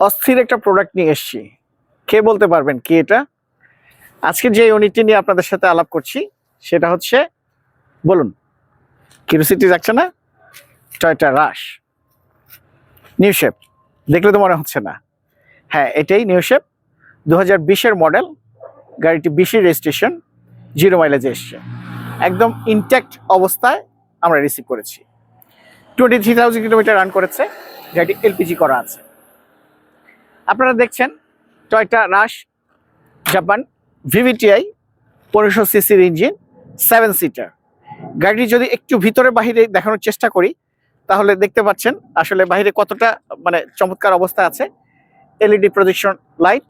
অস্থির একটা প্রোডাক্ট নিয়ে এসেছি। কে বলতে পারবেন? কি এটা? আজকে যে ইউনিটটি নিয়ে আপনাদের সাথে আলাপ করছি, সেটা হচ্ছে, বলুন কিউরিসিটি যাচ্ছে না? টয়টা রাশ নিউ শেপ দেখলে তো মনে হচ্ছে না। হ্যাঁ এটাই নিউ শেপ দু হাজার মডেল গাড়িটি বিশের রেজিস্ট্রেশন জিরো মাইলেজে এসছে। একদম ইনট্যাক্ট অবস্থায় আমরা রিসিভ করেছি। Twenty three thousand kilometre run করেছে। গাড়িটি এলপিজি করা আছে। আপনারা দেখছেন টয়টা রাশ জাপান ভিভিটিআই পনেরোশো সিসির ইঞ্জিন সেভেন সিটার গাড়িটি যদি একটু ভিতরে বাহিরে দেখানোর চেষ্টা করি, তাহলে দেখতে পাচ্ছেন আসলে বাইরে কতটা মানে চমৎকার অবস্থা আছে। এলইডি প্রজেকশন লাইট,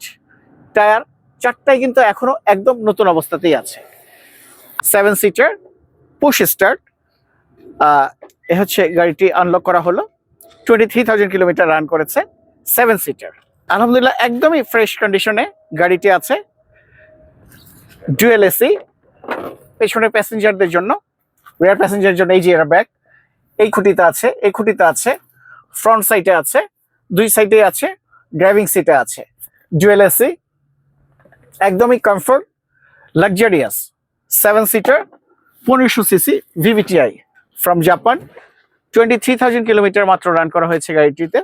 টায়ার, চারটাই কিন্তু এখনও একদম নতুন অবস্থাতেই আছে। সেভেন সিটার পুশ স্টার্ট এ হচ্ছে গাড়িটি আনলক করা হলো। Twenty three thousand kilometre run করেছে সেভেন সিটার আলহামদুলিল্লাহ, একদমই ফ্রেশ কন্ডিশনে গাড়িটি আছে। ডুয়েল এসি পেছনে প্যাসেঞ্জারদের জন্য রেয়ার প্যাসেঞ্জারের জন্য এই যে এরা ব্যাগ এই খুঁটিতে আছে, এই খুঁটিতে আছে ফ্রন্ট সাইডে আছে, দুই সাইডে আছে ড্রাইভিং সিটে আছে। ডুয়েল এসি একদমই কমফোর্ট লাক্সারিয়াস সেভেন সিটার পনেরোশো CC VVTI from Japan twenty three thousand kilometre মাত্র রান করা হয়েছে গাড়িটিতে।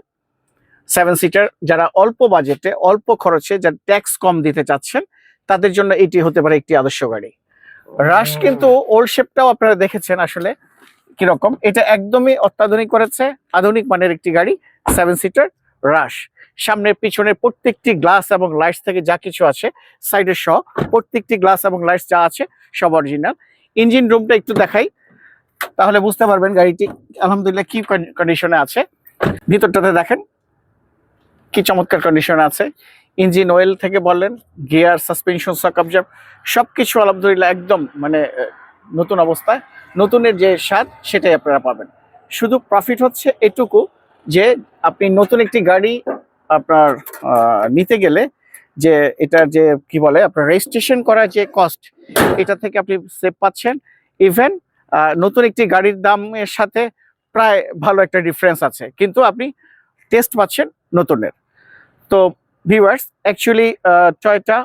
সেভেন সিটার যারা অল্প বাজেটে অল্প খরচে যারা ট্যাক্স কম দিতে চাচ্ছেন তাদের জন্য এটি হতে পারে একটি আদর্শ গাড়ি। রাশ কিন্তু ওল্ড শেপটাও আপনারা দেখেছেন আসলে কীরকম। এটা একদমই অত্যাধুনিক করেছে আধুনিক মানের একটি গাড়ি সেভেন সিটার রাশ সামনের পিছনের প্রত্যেকটি গ্লাস এবং লাইটস থেকে যা কিছু আছে সাইডের সহ প্রত্যেকটি গ্লাস এবং লাইটস যা আছে সব অরিজিনাল ইঞ্জিন রুমটা একটু দেখাই তাহলে বুঝতে পারবেন গাড়িটি আলহামদুলিল্লাহ কি কন্ডিশনে আছে। ভিতরটাতে দেখেন কি চমৎকার কন্ডিশন আছে? ইঞ্জিন অয়েল থেকে বললেন গিয়ার সাসপেনশন সকাবজার সব কিছু আলহামদুলিল্লাহ একদম মানে নতুন অবস্থায়। নতুনের যে স্বাদ, সেটাই আপনারা পাবেন। শুধু প্রফিট হচ্ছে এটুকু যে আপনি নতুন একটি গাড়ি আপনার নিতে গেলে যে এটার যে কি বলে, আপনার রেজিস্ট্রেশন করার যে কস্ট এটা থেকে আপনি সেভ পাচ্ছেন। ইভেন নতুন একটি গাড়ির দামের সাথে প্রায় ভালো একটা ডিফারেন্স আছে। কিন্তু আপনি টেস্ট পাচ্ছেন নতুনের। তো viewers actually Toyota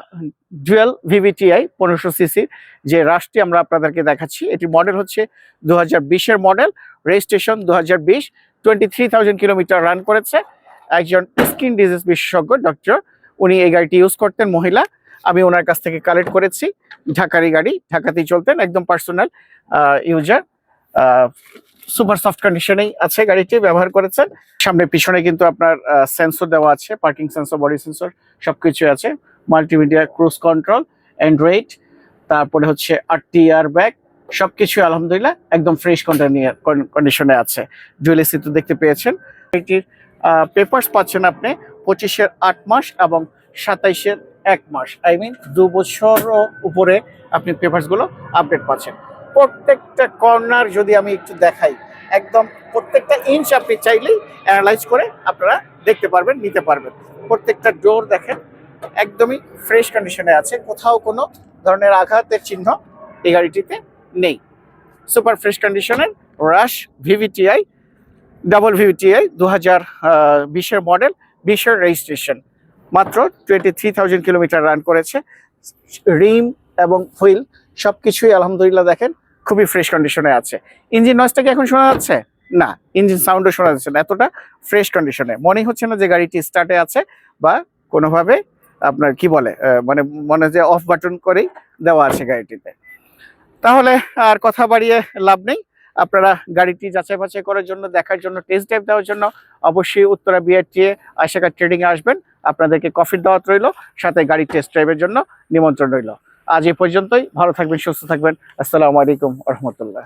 dual VVTI পনেরোশো সিসির যে রাশটি আমরা আপনাদেরকে দেখাচ্ছি, এটি মডেল হচ্ছে দু হাজার মডেল রেজিস্ট্রেশন দু হাজার বিশ twenty three thousand kilometre run করেছে। একজন স্কিন ডিজিজ বিশেষজ্ঞ ডক্টর উনি এই গাড়িটি ইউজ করতেন, মহিলা। আমি ওনার কাছ থেকে কালেক্ট করেছি। ঢাকারি গাড়ি, ঢাকাতেই চলতেন, একদম পার্সোনাল ইউজার সুপার সফট কন্ডিশনেই আছে গাড়িটি ব্যবহার করেছেন। সামনে পিছনে কিন্তু আপনার সেন্সর দেওয়া আছে পার্কিং সেন্সর বডি সেন্সর সবকিছু আছে। মাল্টিমিডিয়া ক্রুজ কন্ট্রোল অ্যান্ড্রয়েড তারপরে হচ্ছে আটটি ইয়ার ব্যাগ সবকিছু আলহামদুলিল্লাহ একদম ফ্রেশ কন্ডিশনে আছে। জুয়েল এসি তো দেখতে পেয়েছেন। এটির পেপার্স পাচ্ছেন আপনি পঁচিশের আট মাস এবং সাতাইশের এক মাস। আই মিন দু বছরও উপরে আপনি পেপারসগুলো আপডেট পাচ্ছেন। প্রত্যেকটা কর্নার যদি আমি একটু দেখাই, একদম প্রত্যেকটা ইঞ্চ আপনি চাইলেই অ্যানালাইজ করে আপনারা দেখতে পারবেন, নিতে পারবেন। প্রত্যেকটা ডোর দেখেন, একদমই ফ্রেশ কন্ডিশনে আছে, কোথাও কোনো ধরনের আঘাতের চিহ্ন এই গাড়িটিতে নেই। সুপার ফ্রেশ কন্ডিশনের রাশ ভিভিটিআই ডাবল ভিভিটিআই দু হাজার বিশের মডেল বিশের রেজিস্ট্রেশন মাত্র twenty three thousand kilometre run করেছে, রিম এবং হুইল সব কিছুই আলহামদুলিল্লাহ দেখেন, খুবই ফ্রেশ কন্ডিশনে আছে। ইঞ্জিন নয়েজটা কি এখন শোনা যাচ্ছে? না ইঞ্জিন সাউন্ডও শোনা যাচ্ছে না, এতটা ফ্রেশ কন্ডিশনে মনেই হচ্ছে না যে গাড়িটি স্টার্টে আছে বা কোনোভাবে আপনার কি বলে মানে মনে যে অফ বাটন করেই দেওয়া আছে গাড়িটিতে। তাহলে আর কথা বাড়িয়ে লাভ নেই। আপনারা গাড়িটি যাচাই বাছাই করার জন্য, দেখার জন্য টেস্ট ড্রাইভ দেওয়ার জন্য অবশ্যই উত্তরা বিআরটিএ আশাকার ট্রেডিং এ আসবেন। আপনাদেরকে কফির দাওয়াত রইল, সাথে গাড়ি টেস্ট ড্রাইভের জন্য নিমন্ত্রণ রইল। আজ এ পর্যন্তই। ভালো থাকবেন সুস্থ থাকবেন। আসসালামু আলাইকুম রহমতুল্লাহ।